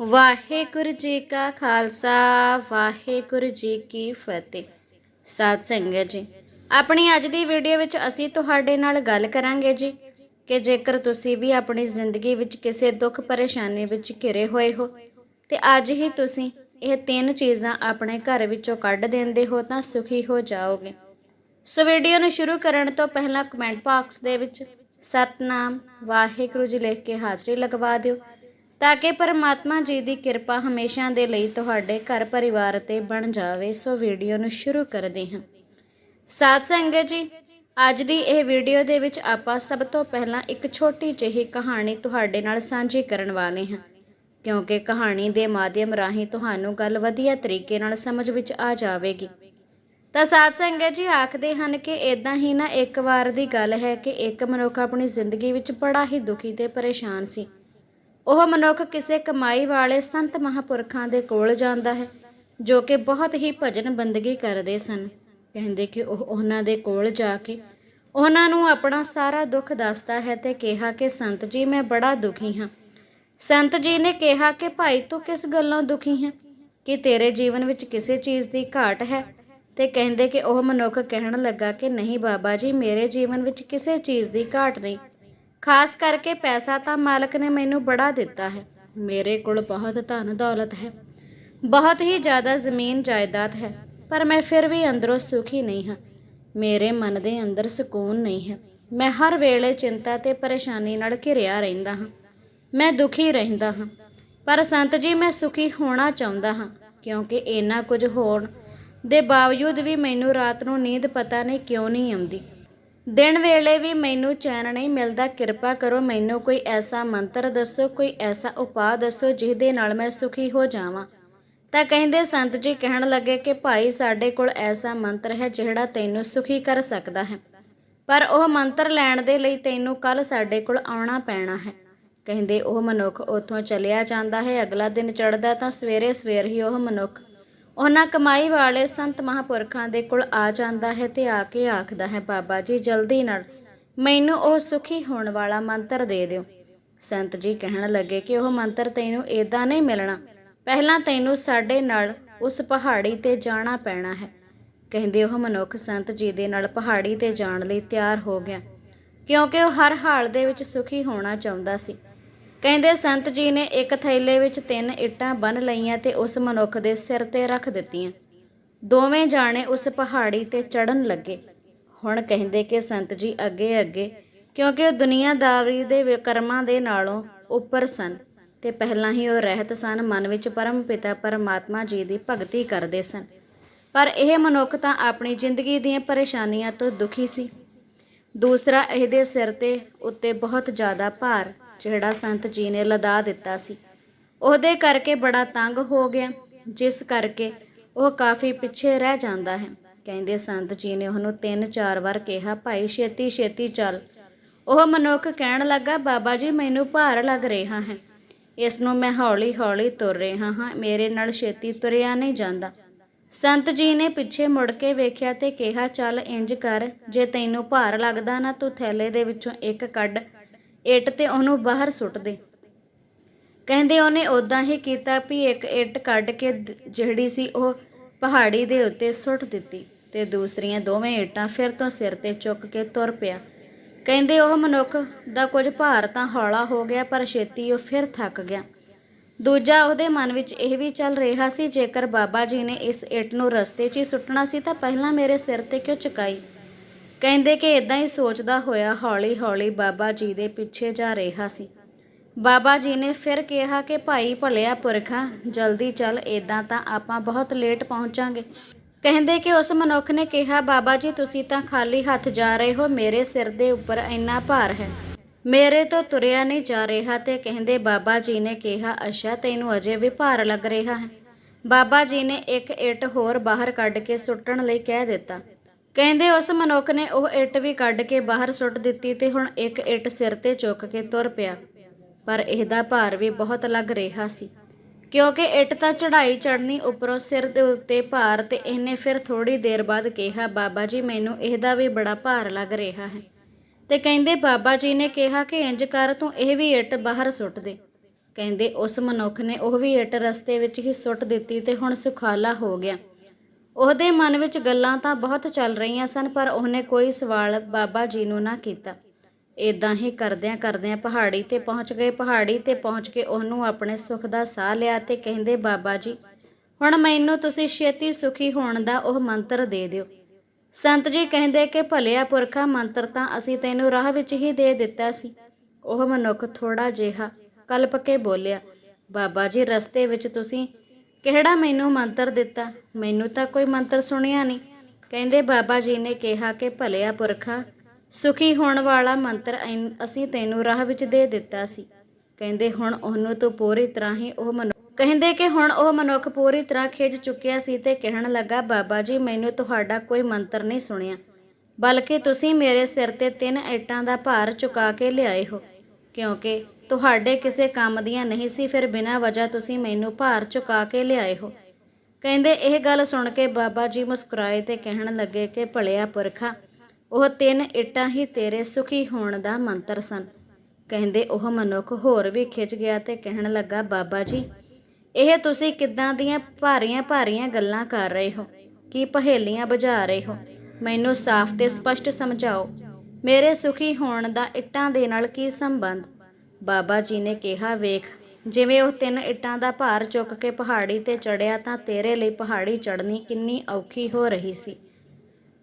ਵਾਹਿਗੁਰੂ ਜੀ ਕਾ ਖਾਲਸਾ, ਵਾਹਿਗੁਰੂ ਜੀ ਕੀ ਫਤਿਹ। ਸਾਧ ਸੰਗਤ ਜੀ, ਆਪਣੀ ਅੱਜ ਦੀ ਵੀਡੀਓ ਵਿੱਚ ਅਸੀਂ ਤੁਹਾਡੇ ਨਾਲ ਗੱਲ ਕਰਾਂਗੇ ਜੀ ਕਿ ਜੇਕਰ ਤੁਸੀਂ ਵੀ ਆਪਣੀ ਜ਼ਿੰਦਗੀ ਵਿੱਚ ਕਿਸੇ ਦੁੱਖ ਪਰੇਸ਼ਾਨੀ ਵਿੱਚ ਘਿਰੇ ਹੋਏ ਹੋ ਤੇ ਅੱਜ ਹੀ ਤੁਸੀਂ ਇਹ ਤਿੰਨ ਚੀਜ਼ਾਂ ਆਪਣੇ ਘਰ ਵਿੱਚੋਂ ਕੱਢ ਦਿੰਦੇ ਹੋ ਤਾਂ ਸੁਖੀ ਹੋ ਜਾਓਗੇ। ਸੋ ਵੀਡੀਓ ਨੂੰ ਸ਼ੁਰੂ ਕਰਨ ਤੋਂ ਪਹਿਲਾਂ ਕਮੈਂਟ ਬਾਕਸ ਦੇ ਵਿੱਚ ਸਤਨਾਮ ਵਾਹਿਗੁਰੂ ਜੀ ਲਿਖ ਕੇ ਹਾਜ਼ਰੀ ਲਗਵਾ ਦਿਓ ਤਾਂ ਕਿ ਪਰਮਾਤਮਾ ਜੀ ਦੀ ਕਿਰਪਾ ਹਮੇਸ਼ਾ ਦੇ ਲਈ ਤੁਹਾਡੇ ਘਰ ਪਰਿਵਾਰ ਤੇ ਬਣ ਜਾਵੇ, ਸੋ ਵੀਡੀਓ ਨੂੰ ਸ਼ੁਰੂ ਕਰਦੇ ਹਾਂ। ਸਾਧ ਸੰਗਤ ਜੀ, ਅੱਜ ਦੀ ਇਹ ਵੀਡੀਓ ਦੇ ਵਿੱਚ ਆਪਾਂ ਸਭ ਤੋਂ ਪਹਿਲਾਂ ਇੱਕ ਛੋਟੀ ਜਿਹੀ ਕਹਾਣੀ ਤੁਹਾਡੇ ਨਾਲ ਸਾਂਝੀ ਕਰਨ ਵਾਲੇ ਹਾਂ। ਕਿਉਂਕਿ ਕਹਾਣੀ ਦੇ ਮਾਧਿਅਮ ਰਾਹੀਂ ਤੁਹਾਨੂੰ ਗੱਲ ਵਧੀਆ ਤਰੀਕੇ ਨਾਲ ਸਮਝ ਵਿੱਚ ਆ ਜਾਵੇਗੀ। ਤਾਂ ਸਾਧ ਸੰਗਤ ਜੀ ਆਖਦੇ ਹਨ ਕਿ ਇਦਾਂ ਹੀ ਨਾ ਇੱਕ ਵਾਰ ਦੀ ਗੱਲ ਹੈ ਕਿ ਇੱਕ ਮਨੁੱਖ ਆਪਣੀ ਜ਼ਿੰਦਗੀ ਵਿੱਚ ਬੜਾ ਹੀ ਦੁਖੀ ਤੇ ਪਰੇਸ਼ਾਨ ਸੀ। ਉਹ ਮਨੁੱਖ ਕਿਸੇ ਕਮਾਈ ਵਾਲੇ ਸੰਤ ਮਹਾਪੁਰਖਾਂ ਦੇ ਕੋਲ ਜਾਂਦਾ ਹੈ, ਜੋ ਕਿ ਬਹੁਤ ਹੀ ਭਜਨ ਬੰਦਗੀ ਕਰਦੇ ਸਨ। ਕਹਿੰਦੇ ਕਿ ਉਹ ਉਹਨਾਂ ਦੇ ਕੋਲ ਜਾ ਕੇ ਉਹਨਾਂ ਨੂੰ ਆਪਣਾ ਸਾਰਾ ਦੁੱਖ ਦੱਸਦਾ ਹੈ ਤੇ ਕਿਹਾ ਕਿ, ਸੰਤ ਜੀ, ਮੈਂ ਬੜਾ ਦੁਖੀ ਹਾਂ। ਸੰਤ ਜੀ ਨੇ ਕਿਹਾ ਕਿ, ਭਾਈ, ਤੂੰ ਕਿਸ ਗੱਲੋਂ ਦੁਖੀ ਹੈ? ਕਿ ਤੇਰੇ ਜੀਵਨ ਵਿੱਚ ਕਿਸੇ ਚੀਜ਼ ਦੀ ਘਾਟ ਹੈ? ਤੇ ਕਹਿੰਦੇ ਕਿ ਉਹ ਮਨੁੱਖ ਕਹਿਣ ਲੱਗਾ ਕਿ, ਨਹੀਂ ਬਾਬਾ ਜੀ, ਮੇਰੇ ਜੀਵਨ ਵਿੱਚ ਕਿਸੇ ਚੀਜ਼ ਦੀ ਘਾਟ ਨਹੀਂ। ਖਾਸ ਕਰਕੇ ਪੈਸਾ ਤਾਂ ਮਾਲਕ ਨੇ ਮੈਨੂੰ ਬੜਾ ਦਿੱਤਾ ਹੈ। ਮੇਰੇ ਕੋਲ ਬਹੁਤ ਧਨ ਦੌਲਤ ਹੈ। ਬਹੁਤ ਹੀ ਜ਼ਿਆਦਾ ਜ਼ਮੀਨ ਜਾਇਦਾਦ ਹੈ, ਪਰ ਮੈਂ ਫਿਰ ਵੀ ਅੰਦਰੋਂ ਸੁਖੀ ਨਹੀਂ ਹਾਂ। ਮੇਰੇ ਮਨ ਦੇ ਅੰਦਰ ਸਕੂਨ ਨਹੀਂ ਹੈ। ਮੈਂ ਹਰ ਵੇਲੇ ਚਿੰਤਾ ਤੇ ਪਰੇਸ਼ਾਨੀ ਨਾਲ ਘਿਰਿਆ ਰਹਿੰਦਾ ਹਾਂ। ਮੈਂ ਦੁਖੀ ਰਹਿੰਦਾ ਹਾਂ। ਪਰ ਸੰਤ ਜੀ, ਮੈਂ ਸੁਖੀ ਹੋਣਾ ਚਾਹੁੰਦਾ ਹਾਂ, ਕਿਉਂਕਿ ਇੰਨਾ ਕੁਝ ਹੋਣ ਦੇ ਬਾਵਜੂਦ ਵੀ ਮੈਨੂੰ ਰਾਤ ਨੂੰ ਨੀਂਦ ਪਤਾ ਨਹੀਂ ਕਿਉਂ ਨਹੀਂ ਆਉਂਦੀ। ਦਿਨ ਵੇਲੇ ਵੀ ਮੈਨੂੰ ਚੈਨ ਨਹੀਂ ਮਿਲਦਾ, ਕਿਰਪਾ ਕਰੋ ਮੈਨੂੰ ਕੋਈ ਐਸਾ ਮੰਤਰ ਦੱਸੋ, ਕੋਈ ਐਸਾ ਉਪਾਅ ਦੱਸੋ ਜਿਹਦੇ ਨਾਲ ਮੈਂ ਸੁਖੀ ਹੋ ਜਾਵਾਂ। ਤਾਂ ਕਹਿੰਦੇ ਸੰਤ ਜੀ ਕਹਿਣ ਲੱਗੇ ਕਿ ਭਾਈ ਸਾਡੇ ਕੋਲ ਐਸਾ ਮੰਤਰ ਹੈ ਜਿਹੜਾ ਤੈਨੂੰ ਸੁਖੀ ਕਰ ਸਕਦਾ ਹੈ। ਪਰ ਉਹ ਮੰਤਰ ਲੈਣ ਦੇ ਲਈ ਤੈਨੂੰ ਕੱਲ ਸਾਡੇ ਕੋਲ ਆਉਣਾ ਪੈਣਾ ਹੈ। ਕਹਿੰਦੇ ਉਹ ਮਨੁੱਖ ਉੱਥੋਂ ਚਲਿਆ ਜਾਂਦਾ ਹੈ, ਅਗਲਾ ਦਿਨ ਚੜ੍ਹਦਾ ਤਾਂ ਸਵੇਰੇ ਸਵੇਰ ਹੀ ਉਹ ਮਨੁੱਖ ਉਹਨਾਂ ਕਮਾਈ ਵਾਲੇ ਸੰਤ ਮਹਾਪੁਰਖਾਂ ਦੇ ਕੋਲ ਆ ਜਾਂਦਾ ਹੈ ਤੇ ਆ ਕੇ ਆਖਦਾ ਹੈ, ਬਾਬਾ ਜੀ, ਜਲਦੀ ਨਾਲ ਮੈਨੂੰ ਉਹ ਸੁਖੀ ਹੋਣ ਵਾਲਾ ਮੰਤਰ ਦੇ ਦਿਓ। ਸੰਤ ਜੀ ਕਹਿਣ ਲੱਗੇ ਕਿ ਉਹ ਮੰਤਰ ਤੈਨੂੰ ਏਦਾਂ ਨਹੀਂ ਮਿਲਣਾ। ਪਹਿਲਾਂ ਤੈਨੂੰ ਸਾਡੇ ਨਾਲ ਉਸ ਪਹਾੜੀ ਤੇ ਜਾਣਾ ਪੈਣਾ ਹੈ। ਕਹਿੰਦੇ ਉਹ ਮਨੁੱਖ ਸੰਤ ਜੀ ਦੇ ਨਾਲ ਪਹਾੜੀ ਤੇ ਜਾਣ ਲਈ ਤਿਆਰ ਹੋ ਗਿਆ, ਕਿਉਂਕਿ ਉਹ ਹਰ ਹਾਲ ਦੇ ਵਿੱਚ ਸੁਖੀ ਹੋਣਾ ਚਾਹੁੰਦਾ ਸੀ। ਕਹਿੰਦੇ ਸੰਤ ਜੀ ਨੇ ਇੱਕ ਥੈਲੇ ਵਿੱਚ ਤਿੰਨ ਇੱਟਾਂ ਬੰਨ ਲਈਆਂ ਤੇ ਉਸ ਮਨੁੱਖ ਦੇ ਸਿਰ ਤੇ ਰੱਖ ਦਿੱਤੀਆਂ। ਦੋਵੇਂ ਜਾਣੇ ਉਸ ਪਹਾੜੀ ਤੇ ਚੜਨ ਲੱਗੇ। ਹੁਣ ਕਹਿੰਦੇ ਕਿ ਸੰਤ ਜੀ ਅੱਗੇ ਅੱਗੇ, ਕਿਉਂਕਿ ਉਹ ਦੁਨੀਆਦਾਰੀ ਦੇ ਵਿਕਰਮਾਂ ਦੇ ਨਾਲੋਂ ਉੱਪਰ ਸਨ ਤੇ ਪਹਿਲਾਂ ਹੀ ਉਹ ਰਹਿਤ ਸਨ, ਮਨ ਵਿੱਚ ਪਰਮ ਪਿਤਾ ਪਰਮਾਤਮਾ ਜੀ ਦੀ ਭਗਤੀ ਕਰਦੇ ਸਨ। ਪਰ ਇਹ ਮਨੁੱਖ ਤਾਂ ਆਪਣੀ ਜ਼ਿੰਦਗੀ ਦੀਆਂ ਪਰੇਸ਼ਾਨੀਆਂ ਤੋਂ ਦੁਖੀ ਸੀ। ਦੂਸਰਾ, ਇਹਦੇ ਸਿਰ ਤੇ ਉੱਤੇ ਬਹੁਤ ਜ਼ਿਆਦਾ ਭਾਰ ਜਿਹੜਾ ਸੰਤ ਜੀ ਨੇ ਲਦਾ ਦਿੱਤਾ ਸੀ। ਉਹਦੇ ਕਰਕੇ ਬੜਾ ਤੰਗ ਹੋ ਗਿਆ, ਜਿਸ ਕਰਕੇ ਉਹ ਕਾਫੀ ਪਿੱਛੇ ਰਹਿ ਜਾਂਦਾ ਹੈ। ਕਹਿੰਦੇ ਸੰਤ ਜੀ ਨੇ ਉਹਨੂੰ ਤਿੰਨ ਚਾਰ ਵਾਰ ਕਿਹਾ, ਭਾਈ, ਛੇਤੀ ਛੇਤੀ ਚੱਲ। ਉਹ ਮਨੁੱਖ ਕਹਿਣ ਲੱਗਾ, ਬਾਬਾ ਜੀ, ਮੈਨੂੰ ਭਾਰ ਲੱਗ ਰਿਹਾ ਹੈ। ਇਸ ਨੂੰ ਮੈਂ ਹੌਲੀ ਹੌਲੀ ਤੁਰ ਰਿਹਾ ਹਾਂ। ਮੇਰੇ ਨਾਲ ਛੇਤੀ ਤੁਰਿਆ ਨਹੀਂ ਜਾਂਦਾ। ਸੰਤ ਜੀ ਨੇ ਪਿੱਛੇ ਮੁੜ ਕੇ ਵੇਖਿਆ ਤੇ ਕਿਹਾ, ਚੱਲ, ਇੰਜ ਕਰ। ਜੇ ਤੈਨੂੰ ਭਾਰ ਲੱਗਦਾ ਨਾ, ਤੂੰ ਥੈਲੇ ਦੇ ਵਿੱਚੋਂ ਇੱਕ ਕੱਢ ਇੱਟ ਤੇ ਉਹਨੂੰ ਬਾਹਰ ਸੁੱਟ ਦੇ। ਕਹਿੰਦੇ ਉਹਨੇ ਉਦਾਂ ਹੀ ਕੀਤਾ ਵੀ ਇੱਕ ਇੱਟ ਕੱਢ ਕੇ ਜਿਹੜੀ ਸੀ ਉਹ ਪਹਾੜੀ ਦੇ ਉੱਤੇ ਸੁੱਟ ਦਿੱਤੀ ਤੇ ਦੂਸਰੀਆਂ ਦੋਵੇਂ ਇੱਟਾਂ ਫਿਰ ਤੋਂ ਸਿਰ ਤੇ ਚੁੱਕ ਕੇ ਤੁਰ ਪਿਆ। ਕਹਿੰਦੇ ਉਹ ਮਨੁੱਖ ਦਾ ਕੁਝ ਭਾਰ ਤਾਂ ਹੌਲਾ ਹੋ ਗਿਆ ਪਰ ਛੇਤੀ ਉਹ ਫਿਰ ਥੱਕ ਗਿਆ। ਦੂਜਾ ਉਹਦੇ ਮਨ ਵਿੱਚ ਇਹ ਵੀ ਚੱਲ ਰਿਹਾ ਸੀ, ਜੇਕਰ ਬਾਬਾ ਜੀ ਨੇ ਇਸ ਇੱਟ ਨੂੰ ਰਸਤੇ 'ਚ ਹੀ ਸੁੱਟਣਾ ਸੀ ਤਾਂ ਪਹਿਲਾਂ ਮੇਰੇ ਸਿਰ ਤੇ ਕਿਉਂ ਚੁਕਾਈ ਕਹਿੰਦੇ ਕਿ ਇਦਾਂ ਹੀ ਸੋਚਦਾ ਹੋਇਆ ਹੌਲੀ-ਹੌਲੀ ਬਾਬਾ ਜੀ ਦੇ ਪਿੱਛੇ ਜਾ ਰਿਹਾ ਸੀ। ਬਾਬਾ ਜੀ ਨੇ ਫਿਰ ਕਿਹਾ ਕਿ ਭਾਈ ਭਲਿਆ ਪੁਰਖਾ, ਜਲਦੀ ਚੱਲ ਇਦਾਂ ਤਾਂ ਆਪਾਂ ਬਹੁਤ ਲੇਟ ਪਹੁੰਚਾਂਗੇ। ਕਹਿੰਦੇ ਕਿ ਉਸ ਮਨੁੱਖ ਨੇ ਕਿਹਾ, ਬਾਬਾ ਜੀ, ਤੁਸੀਂ ਤਾਂ ਖਾਲੀ ਹੱਥ ਜਾ ਰਹੇ ਹੋ, ਮੇਰੇ ਸਿਰ ਦੇ ਉੱਪਰ ਇੰਨਾ ਭਾਰ ਹੈ। ਮੇਰੇ ਤੋਂ ਤੁਰਿਆ ਨਹੀਂ ਜਾ ਰਿਹਾ ਤੇ ਕਹਿੰਦੇ ਬਾਬਾ ਜੀ ਨੇ ਕਿਹਾ, ਅੱਛਾ, ਤੈਨੂੰ ਅਜੇ ਵੀ ਭਾਰ ਲੱਗ ਰਿਹਾ ਹੈ। ਬਾਬਾ ਜੀ ਨੇ ਇੱਕ ਇੱਟ ਹੋਰ ਬਾਹਰ ਕੱਢ ਕੇ ਸੁੱਟਣ ਲਈ ਕਹਿ ਦਿੱਤਾ। ਕਹਿੰਦੇ ਉਸ ਮਨੁੱਖ ਨੇ ਉਹ ਇੱਟ ਵੀ ਕੱਢ ਕੇ ਬਾਹਰ ਸੁੱਟ ਦਿੱਤੀ ਤੇ ਹੁਣ ਇੱਕ ਇੱਟ ਸਿਰ ਤੇ ਚੁੱਕ ਕੇ ਤੁਰ ਪਿਆ। ਪਰ ਇਹਦਾ ਭਾਰ ਵੀ ਬਹੁਤ ਲੱਗ ਰਿਹਾ ਸੀ। ਕਿਉਂਕਿ ਇੱਟ ਤਾਂ ਚੜਾਈ ਚੜਨੀ ਉੱਪਰੋਂ ਸਿਰ ਦੇ ਉੱਤੇ ਭਾਰ ਤੇ ਇਹਨੇ ਫਿਰ ਥੋੜੀ ਦੇਰ ਬਾਅਦ ਕਿਹਾ, ਬਾਬਾ ਜੀ, ਮੈਨੂੰ ਇਹਦਾ ਵੀ ਬੜਾ ਭਾਰ ਲੱਗ ਰਿਹਾ ਹੈ। ਤੇ ਕਹਿੰਦੇ, ਬਾਬਾ ਜੀ ਨੇ ਕਿਹਾ ਕਿ ਇੰਜ ਕਰ, ਤੂੰ ਇਹ ਵੀ ਇੱਟ ਬਾਹਰ ਸੁੱਟ ਦੇ। ਕਹਿੰਦੇ, ਉਸ ਮਨੁੱਖ ਨੇ ਉਹ ਵੀ ਇੱਟ ਰਸਤੇ ਵਿੱਚ ਹੀ ਸੁੱਟ ਦਿੱਤੀ ਤੇ ਹੁਣ ਸੁਖਾਲਾ ਹੋ ਗਿਆ। ਉਹਦੇ ਮਨ ਵਿੱਚ ਗੱਲਾਂ ਤਾਂ ਬਹੁਤ ਚੱਲ ਰਹੀਆਂ ਸਨ, ਪਰ ਉਹਨੇ ਕੋਈ ਸਵਾਲ ਬਾਬਾ ਜੀ ਨੂੰ ਨਾ ਕੀਤਾ। ਇਦਾਂ ਹੀ ਕਰਦਿਆਂ ਕਰਦਿਆਂ ਪਹਾੜੀ ਤੇ ਪਹੁੰਚ ਗਏ। ਪਹਾੜੀ ਤੇ ਪਹੁੰਚ ਕੇ ਉਹਨੂੰ ਆਪਣੇ ਸੁੱਖ ਦਾ ਸਾਹ ਲਿਆ ਤੇ ਕਹਿੰਦੇ, ਬਾਬਾ ਜੀ, ਹੁਣ ਮੈਨੂੰ ਤੁਸੀਂ ਛੇਤੀ ਸੁਖੀ ਹੋਣ ਦਾ ਉਹ ਮੰਤਰ ਦੇ ਦਿਓ। ਸੰਤ ਜੀ ਕਹਿੰਦੇ ਕਿ ਭਲਿਆ ਪੁਰਖਾ ਮੰਤਰ ਤਾਂ ਅਸੀਂ ਤੈਨੂੰ ਰਾਹ ਵਿੱਚ ਹੀ ਦੇ ਦਿੱਤਾ ਸੀ। ਉਹ ਮਨੁੱਖ ਥੋੜਾ ਜਿਹਾ ਕਲਪ ਕੇ ਬੋਲਿਆ, ਬਾਬਾ ਜੀ, ਰਸਤੇ ਵਿੱਚ ਤੁਸੀਂ ਕਿਹੜਾ ਮੈਨੂੰ ਮੰਤਰ ਦਿੱਤਾ? ਮੈਨੂੰ ਤਾਂ ਕੋਈ ਮੰਤਰ ਸੁਣਿਆ ਨਹੀਂ। ਕਹਿੰਦੇ ਬਾਬਾ ਜੀ ਨੇ ਕਿਹਾ ਕਿ ਭਲਿਆ ਪੁਰਖਾ, ਸੁਖੀ ਹੋਣ ਵਾਲਾ ਮੰਤਰ ਅਸੀਂ ਤੈਨੂੰ ਰਾਹ ਵਿੱਚ ਦੇ ਦਿੱਤਾ ਸੀ। ਕਹਿੰਦੇ ਹੁਣ ਉਹਨੂੰ ਤੂੰ ਪੂਰੀ ਤਰ੍ਹਾਂ ਹੀ ਉਹ ਮਨੁੱਖ ਕਹਿੰਦੇ ਕਿ ਹੁਣ ਉਹ ਮਨੁੱਖ ਪੂਰੀ ਤਰ੍ਹਾਂ ਖਿਜ ਚੁੱਕਿਆ ਸੀ ਤੇ ਕਹਿਣ ਲੱਗਾ, ਬਾਬਾ ਜੀ ਮੈਨੂੰ ਤੁਹਾਡਾ ਕੋਈ ਮੰਤਰ ਨਹੀਂ ਸੁਣਿਆ। ਬਲਕਿ ਤੁਸੀਂ ਮੇਰੇ ਸਿਰ ਤੇ ਤਿੰਨ ਇੱਟਾਂ ਦਾ ਭਾਰ ਚੁਕਾ ਕੇ ਲਿਆਏ ਹੋ। ਕਿਉਂਕਿ ਤੁਹਾਡੇ ਕਿਸੇ ਕੰਮ ਦੀਆਂ ਨਹੀਂ ਸੀ, ਫਿਰ ਬਿਨਾਂ ਵਜ੍ਹਾ ਤੁਸੀਂ ਮੈਨੂੰ ਭਾਰ ਚੁਕਾ ਕੇ ਲਿਆਏ ਹੋ। ਕਹਿੰਦੇ ਇਹ ਗੱਲ ਸੁਣ ਕੇ ਬਾਬਾ ਜੀ ਮੁਸਕਰਾਏ ਤੇ ਕਹਿਣ ਲੱਗੇ ਕਿ ਭਲਿਆ ਪੁਰਖਾ, ਉਹ ਤਿੰਨ ਇੱਟਾਂ ਹੀ ਤੇਰੇ ਸੁਖੀ ਹੋਣ ਦਾ ਮੰਤਰ ਸਨ। ਕਹਿੰਦੇ ਉਹ ਮਨੁੱਖ ਹੋਰ ਵੀ ਖਿੱਚ ਗਿਆ ਤੇ ਕਹਿਣ ਲੱਗਾ, ਬਾਬਾ ਜੀ, ਇਹ ਤੁਸੀਂ ਕਿੱਦਾਂ ਦੀਆਂ ਭਾਰੀਆਂ ਭਾਰੀਆਂ ਗੱਲਾਂ ਕਰ ਰਹੇ ਹੋ? ਕੀ ਪਹੇਲੀਆਂ ਬੁਝਾ ਰਹੇ ਹੋ? ਮੈਨੂੰ ਸਾਫ਼ ਤੇ ਸਪਸ਼ਟ ਸਮਝਾਓ। ਮੇਰੇ ਸੁਖੀ ਹੋਣ ਦਾ ਇੱਟਾਂ ਦੇ ਨਾਲ ਕੀ ਸੰਬੰਧ? ਬਾਬਾ ਜੀ ਨੇ ਕਿਹਾ, ਵੇਖ, ਜਿਵੇਂ ਉਹ ਤਿੰਨ ਇੱਟਾਂ ਦਾ ਭਾਰ ਚੁੱਕ ਕੇ ਪਹਾੜੀ ਤੇ ਚੜਿਆ ਤਾਂ ਤੇਰੇ ਲਈ ਪਹਾੜੀ ਚੜ੍ਹਨੀ ਕਿੰਨੀ ਔਖੀ ਹੋ ਰਹੀ ਸੀ।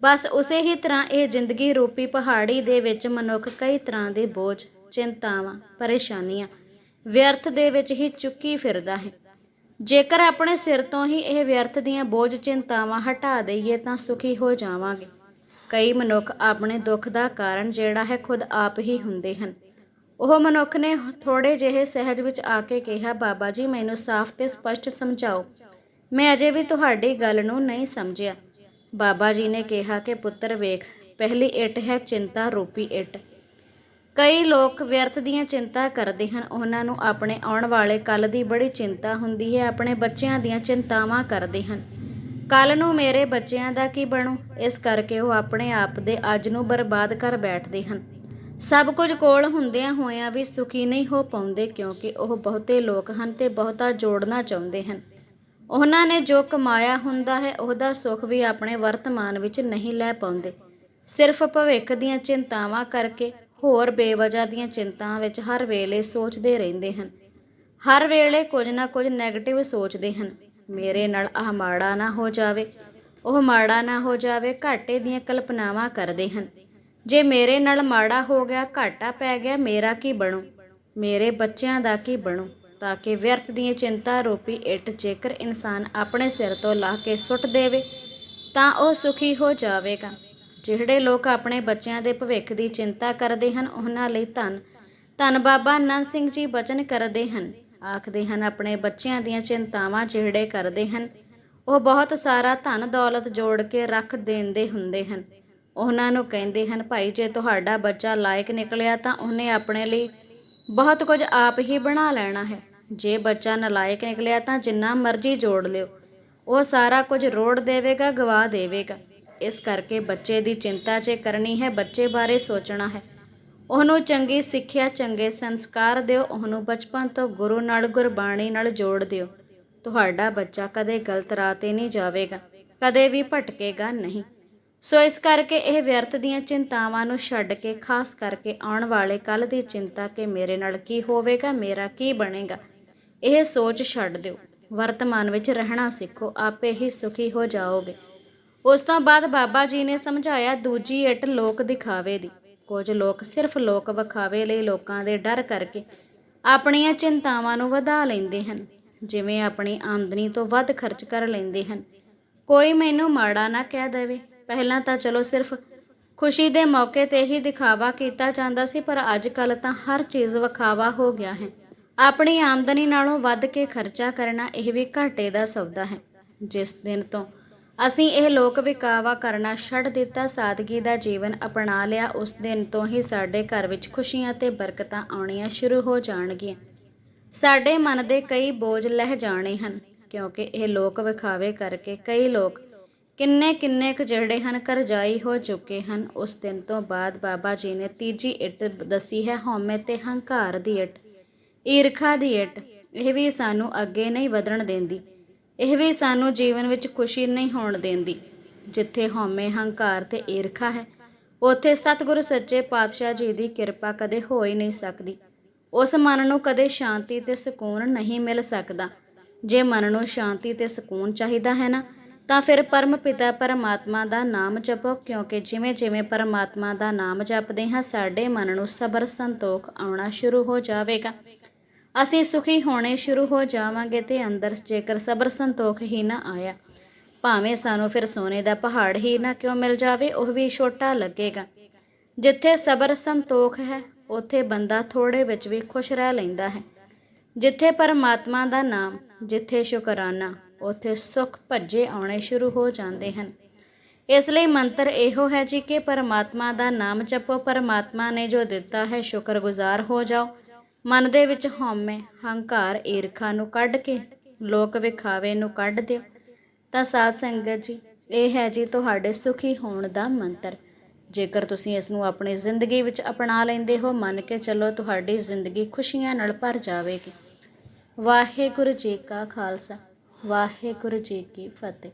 ਬਸ ਉਸੇ ਹੀ ਤਰ੍ਹਾਂ ਇਹ ਜ਼ਿੰਦਗੀ ਰੂਪੀ ਪਹਾੜੀ ਦੇ ਵਿੱਚ ਮਨੁੱਖ ਕਈ ਤਰ੍ਹਾਂ ਦੇ ਬੋਝ, ਚਿੰਤਾਵਾਂ, ਪਰੇਸ਼ਾਨੀਆਂ, ਵਿਅਰਥ ਦੇ ਵਿੱਚ ਹੀ ਚੁੱਕੀ ਫਿਰਦਾ ਹੈ। ਜੇਕਰ ਆਪਣੇ ਸਿਰ ਤੋਂ ਹੀ ਇਹ ਵਿਅਰਥ ਦੀਆਂ ਬੋਝ, ਚਿੰਤਾਵਾਂ ਹਟਾ ਦਈਏ ਤਾਂ ਸੁਖੀ ਹੋ ਜਾਵਾਂਗੇ। ਕਈ ਮਨੁੱਖ ਆਪਣੇ ਦੁੱਖ ਦਾ ਕਾਰਨ ਜਿਹੜਾ ਹੈ ਖੁਦ ਆਪ ਹੀ ਹੁੰਦੇ ਹਨ। ਉਹ ਮਨੁੱਖ ਨੇ ਥੋੜੇ ਜਿਹੇ ਸਹਿਜ ਵਿੱਚ ਆ ਕੇ ਕਿਹਾ, ਬਾਬਾ ਜੀ, ਮੈਨੂੰ ਸਾਫ਼ ਤੇ ਸਪਸ਼ਟ ਸਮਝਾਓ। ਮੈਂ ਅਜੇ ਵੀ ਤੁਹਾਡੀ ਗੱਲ ਨੂੰ ਨਹੀਂ ਸਮਝਿਆ। ਬਾਬਾ ਜੀ ਨੇ ਕਿਹਾ ਕਿ, ਪੁੱਤਰ, ਵੇਖ, ਪਹਿਲੀ ਇੱਟ ਹੈ ਚਿੰਤਾ ਰੂਪੀ ਇੱਟ। ਕਈ ਲੋਕ ਵਿਅਰਥ ਦੀਆਂ ਚਿੰਤਾ ਕਰਦੇ ਹਨ। ਉਹਨਾਂ ਨੂੰ ਆਪਣੇ ਆਉਣ ਵਾਲੇ ਕੱਲ ਦੀ ਬੜੀ ਚਿੰਤਾ ਹੁੰਦੀ ਹੈ। ਆਪਣੇ ਬੱਚਿਆਂ ਦੀਆਂ ਚਿੰਤਾਵਾਂ ਕਰਦੇ ਹਨ। ਕੱਲ ਨੂੰ ਮੇਰੇ ਬੱਚਿਆਂ ਦਾ ਕੀ ਬਣੂ? ਇਸ ਕਰਕੇ ਉਹ ਆਪਣੇ ਆਪ ਦੇ ਅੱਜ ਨੂੰ ਬਰਬਾਦ ਕਰ ਬੈਠਦੇ ਹਨ। ਸਭ ਕੁਝ ਕੋਲ ਹੁੰਦਿਆਂ ਹੋਇਆਂ ਵੀ ਸੁਖੀ ਨਹੀਂ ਹੋ ਪਾਉਂਦੇ ਕਿਉਂਕਿ ਉਹ ਬਹੁਤੇ ਲੋਕ ਹਨ ਤੇ ਬਹੁਤਾ ਜੋੜਨਾ ਚਾਹੁੰਦੇ ਹਨ। ਉਹਨਾਂ ਨੇ ਜੋ ਕਮਾਇਆ ਹੁੰਦਾ ਹੈ, ਉਹਦਾ ਸੁੱਖ ਵੀ ਆਪਣੇ ਵਰਤਮਾਨ ਵਿੱਚ ਨਹੀਂ ਲੈ ਪਾਉਂਦੇ। ਸਿਰਫ ਭਵਿੱਖ ਦੀਆਂ ਚਿੰਤਾਵਾਂ ਕਰਕੇ ਹੋਰ ਬੇਵਜ੍ਹਾ ਦੀਆਂ ਚਿੰਤਾਵਾਂ ਵਿੱਚ ਹਰ ਵੇਲੇ ਸੋਚਦੇ ਰਹਿੰਦੇ ਹਨ। ਹਰ ਵੇਲੇ ਕੁਝ ਨਾ ਕੁਝ ਨੈਗੇਟਿਵ ਸੋਚਦੇ ਹਨ। ਮੇਰੇ ਨਾਲ ਆਹ ਮਾੜਾ ਨਾ ਹੋ ਜਾਵੇ। ਉਹ ਮਾੜਾ ਨਾ ਹੋ ਜਾਵੇ, ਘਾਟੇ ਦੀਆਂ ਕਲਪਨਾਵਾਂ ਕਰਦੇ ਹਨ। ਜੇ ਮੇਰੇ ਨਾਲ ਮਾੜਾ ਹੋ ਗਿਆ, ਘਾਟਾ ਪੈ ਗਿਆ, ਮੇਰਾ ਕੀ ਬਣੂ? ਮੇਰੇ ਬੱਚਿਆਂ ਦਾ ਕੀ ਬਣੂ? ਤਾਂ ਕਿ ਵਿਅਰਥ ਦੀਆਂ ਚਿੰਤਾ ਰੂਪੀ ਇੱਟ ਜੇਕਰ ਇਨਸਾਨ ਆਪਣੇ ਸਿਰ ਤੋਂ ਲਾ ਕੇ ਸੁੱਟ ਦੇਵੇ, ਤਾਂ ਉਹ ਸੁਖੀ ਹੋ ਜਾਵੇਗਾ। ਜਿਹੜੇ ਲੋਕ ਆਪਣੇ ਬੱਚਿਆਂ ਦੇ ਭਵਿੱਖ ਦੀ ਚਿੰਤਾ ਕਰਦੇ ਹਨ, ਉਹਨਾਂ ਲਈ ਧੰਨ। ਧੰਨ ਬਾਬਾ ਆਨੰਦ ਸਿੰਘ ਜੀ ਬਚਨ ਕਰਦੇ ਹਨ। ਆਖਦੇ ਹਨ, ਆਪਣੇ ਬੱਚਿਆਂ ਦੀਆਂ ਚਿੰਤਾਵਾਂ ਜਿਹੜੇ ਕਰਦੇ ਹਨ, ਉਹ ਬਹੁਤ ਸਾਰਾ ਧਨ ਦੌਲਤ ਜੋੜ ਕੇ ਰੱਖ ਦੇਂਦੇ ਹੁੰਦੇ ਹਨ। ਉਹਨਾਂ ਨੂੰ ਕਹਿੰਦੇ ਹਨ, ਭਾਈ, ਜੇ ਤੁਹਾਡਾ ਬੱਚਾ ਲਾਇਕ ਨਿਕਲਿਆ ਤਾਂ ਉਹਨੇ ਆਪਣੇ ਲਈ ਬਹੁਤ ਕੁਝ ਆਪ ਹੀ ਬਣਾ ਲੈਣਾ ਹੈ। ਜੇ ਬੱਚਾ ਨਲਾਇਕ ਨਿਕਲਿਆ ਤਾਂ ਜਿੰਨਾ ਮਰਜ਼ੀ ਜੋੜ ਲਿਓ। ਉਹ ਸਾਰਾ ਕੁਝ ਰੋੜ ਦੇਵੇਗਾ, ਗਵਾ ਦੇਵੇਗਾ। ਇਸ ਕਰਕੇ ਬੱਚੇ ਦੀ ਚਿੰਤਾ ਜੇ ਕਰਨੀ ਹੈ, ਬੱਚੇ ਬਾਰੇ ਸੋਚਣਾ ਹੈ। ਉਹਨੂੰ ਚੰਗੀ ਸਿੱਖਿਆ, ਚੰਗੇ ਸੰਸਕਾਰ ਦਿਓ, ਉਹਨੂੰ ਬਚਪਨ ਤੋਂ ਗੁਰੂ ਨਾਲ, ਗੁਰਬਾਣੀ ਨਾਲ ਜੋੜ ਦਿਓ। ਤੁਹਾਡਾ ਬੱਚਾ ਕਦੇ ਗਲਤ ਰਾਹ ਤੇ ਨਹੀਂ ਜਾਵੇਗਾ, ਕਦੇ ਵੀ ਭਟਕੇਗਾ ਨਹੀਂ। ਸੋ ਇਸ ਕਰਕੇ ਇਹ ਵਿਅਰਥ ਦੀਆਂ ਚਿੰਤਾਵਾਂ ਨੂੰ ਛੱਡ ਕੇ, ਖਾਸ ਕਰਕੇ ਆਉਣ ਵਾਲੇ ਕੱਲ ਦੀ ਚਿੰਤਾ ਕਿ ਮੇਰੇ ਨਾਲ ਕੀ ਹੋਵੇਗਾ, ਮੇਰਾ ਕੀ ਬਣੇਗਾ, ਇਹ ਸੋਚ ਛੱਡ ਦਿਓ। ਵਰਤਮਾਨ ਵਿੱਚ ਰਹਿਣਾ ਸਿੱਖੋ, ਆਪੇ ਹੀ ਸੁਖੀ ਹੋ ਜਾਓਗੇ। ਉਸ ਤੋਂ ਬਾਅਦ ਬਾਬਾ ਜੀ ਨੇ ਸਮਝਾਇਆ, ਦੂਜੀ ਇੱਟ ਲੋਕ ਦਿਖਾਵੇ ਦੀ। ਕੁਝ ਲੋਕ ਸਿਰਫ ਲੋਕ ਵਿਖਾਵੇ ਲਈ ਲੋਕਾਂ ਦੇ ਡਰ ਕਰਕੇ ਆਪਣੀਆਂ ਚਿੰਤਾਵਾਂ ਨੂੰ ਵਧਾ ਲੈਂਦੇ ਹਨ, ਜਿਵੇਂ ਆਪਣੀ ਆਮਦਨੀ ਤੋਂ ਵੱਧ ਖਰਚ ਕਰ ਲੈਂਦੇ ਹਨ। ਕੋਈ ਮੈਨੂੰ ਮਾੜਾ ਨਾ ਕਹਿ ਦੇਵੇ। ਪਹਿਲਾਂ ਤਾਂ ਚਲੋ ਸਿਰਫ ਖੁਸ਼ੀ ਦੇ ਮੌਕੇ ਤੇ ਹੀ ਦਿਖਾਵਾ ਕੀਤਾ ਜਾਂਦਾ ਸੀ, ਪਰ ਅੱਜ ਕੱਲ ਤਾਂ ਹਰ ਚੀਜ਼ ਵਿਖਾਵਾ ਹੋ ਗਿਆ ਹੈ। ਆਪਣੀ ਆਮਦਨੀ ਨਾਲੋਂ ਵੱਧ ਕੇ ਖਰਚਾ ਕਰਨਾ ਇਹ ਵੀ ਘਾਟੇ ਦਾ ਸੌਦਾ ਹੈ, ਜਿਸ ਦਿਨ ਤੋਂ ਅਸੀਂ ਇਹ ਲੋਕ ਵਿਕਾਵਾ ਕਰਨਾ, ਛੱਡ ਦਿੱਤਾ, ਸਾਦਗੀ ਦਾ ਜੀਵਨ ਅਪਣਾ ਲਿਆ, ਉਸ ਦਿਨ ਤੋਂ ਹੀ ਸਾਡੇ ਘਰ ਵਿੱਚ ਖੁਸ਼ੀਆਂ ਤੇ ਬਰਕਤਾਂ ਆਉਣੀਆਂ ਸ਼ੁਰੂ ਹੋ ਜਾਣਗੀਆਂ। ਸਾਡੇ ਮਨ ਦੇ ਕਈ ਬੋਝ ਲਹਿ ਜਾਣੇ ਹਨ, ਕਿਉਂਕਿ ਇਹ ਲੋਕ ਵਿਖਾਵੇ ਕਰਕੇ ਕਈ ਲੋਕ ਕਿੰਨੇ ਕਿੰਨੇ ਕੁ ਜਿਹੜੇ ਹਨ ਕਰਜ਼ਾਈ ਹੋ ਚੁੱਕੇ ਹਨ। ਉਸ ਦਿਨ ਤੋਂ ਬਾਅਦ ਬਾਬਾ ਜੀ ਨੇ ਤੀਜੀ ਇੱਟ ਦੱਸੀ ਹੈ, ਹਉਮੈ ਤੇ ਹੰਕਾਰ ਦੀ ਇੱਟ, ਈਰਖਾ ਦੀ ਇੱਟ। ਇਹ ਵੀ ਸਾਨੂੰ ਅੱਗੇ ਨਹੀਂ ਵਧਣ ਦਿੰਦੀ। ਇਹ ਵੀ ਸਾਨੂੰ ਜੀਵਨ ਵਿੱਚ ਖੁਸ਼ੀ ਨਹੀਂ ਹੋਣ ਦਿੰਦੀ। ਜਿੱਥੇ ਹਉਮੈ ਹੰਕਾਰ ਤੇ ਈਰਖਾ ਹੈ, ਉੱਥੇ ਸਤਿਗੁਰੂ ਸੱਚੇ ਪਾਤਸ਼ਾਹ ਜੀ ਦੀ ਕਿਰਪਾ ਕਦੇ ਹੋ ਹੀ ਨਹੀਂ ਸਕਦੀ। ਉਸ ਮਨ ਨੂੰ ਕਦੇ ਸ਼ਾਂਤੀ ਤੇ ਸਕੂਨ ਨਹੀਂ ਮਿਲ ਸਕਦਾ। ਜੇ ਮਨ ਨੂੰ ਸ਼ਾਂਤੀ ਤੇ ਸਕੂਨ ਚਾਹੀਦਾ ਹੈ ਨਾ, ਤਾਂ ਫਿਰ ਪਰਮ ਪਿਤਾ ਪਰਮਾਤਮਾ ਦਾ ਨਾਮ ਜਪੋ, ਕਿਉਂਕਿ ਜਿਵੇਂ ਜਿਵੇਂ ਪਰਮਾਤਮਾ ਦਾ ਨਾਮ ਜਪਦੇ ਹਾਂ, ਸਾਡੇ ਮਨ ਨੂੰ ਸਬਰ ਸੰਤੋਖ ਆਉਣਾ ਸ਼ੁਰੂ ਹੋ ਜਾਵੇਗਾ। ਅਸੀਂ ਸੁਖੀ ਹੋਣੇ ਸ਼ੁਰੂ ਹੋ ਜਾਵਾਂਗੇ ਤੇ ਅੰਦਰ ਜੇਕਰ ਸਬਰ ਸੰਤੋਖ ਹੀ ਨਾ ਆਇਆ। ਭਾਵੇਂ ਸਾਨੂੰ ਫਿਰ ਸੋਨੇ ਦਾ ਪਹਾੜ ਹੀ ਨਾ ਕਿਉਂ ਮਿਲ ਜਾਵੇ, ਉਹ ਵੀ ਛੋਟਾ ਲੱਗੇਗਾ। ਜਿੱਥੇ ਸਬਰ ਸੰਤੋਖ ਹੈ, ਉੱਥੇ ਬੰਦਾ ਥੋੜੇ ਵਿੱਚ ਵੀ ਖੁਸ਼ ਰਹਿ ਲੈਂਦਾ ਹੈ। ਜਿੱਥੇ ਪਰਮਾਤਮਾ ਦਾ ਨਾਮ, ਜਿੱਥੇ ਸ਼ੁਕਰਾਨਾ, ਉੱਥੇ ਸੁੱਖ ਭੱਜੇ ਆਉਣੇ ਸ਼ੁਰੂ ਹੋ ਜਾਂਦੇ ਹਨ। ਇਸ ਲਈ ਮੰਤਰ ਇਹੋ ਹੈ ਜੀ ਕਿ ਪਰਮਾਤਮਾ ਦਾ ਨਾਮ ਜਪੋ। ਪਰਮਾਤਮਾ ਨੇ ਜੋ ਦਿੱਤਾ ਹੈ, ਸ਼ੁਕਰਗੁਜ਼ਾਰ ਹੋ ਜਾਓ। ਮਨ ਦੇ ਵਿੱਚ ਹਉਮੈ ਹੰਕਾਰ ਈਰਖਾ ਨੂੰ ਕੱਢ ਕੇ, ਲੋਕ ਵਿਖਾਵੇ ਨੂੰ ਕੱਢ ਦਿਓ। ਤਾਂ ਸਾਧ ਸੰਗਤ ਜੀ, ਇਹ ਹੈ ਜੀ ਤੁਹਾਡੇ ਸੁਖੀ ਹੋਣ ਦਾ ਮੰਤਰ। ਜੇਕਰ ਤੁਸੀਂ ਇਸ ਨੂੰ ਆਪਣੀ ਜ਼ਿੰਦਗੀ ਵਿੱਚ ਅਪਣਾ ਲੈਂਦੇ ਹੋ, ਮੰਨ ਕੇ ਚੱਲੋ ਤੁਹਾਡੀ ਜ਼ਿੰਦਗੀ ਖੁਸ਼ੀਆਂ ਨਾਲ ਭਰ ਜਾਵੇਗੀ। ਵਾਹਿਗੁਰੂ ਜੀ ਕਾ ਖਾਲਸਾ, ਵਾਹਿਗੁਰੂ ਜੀ ਕੀ ਫਤਿਹ।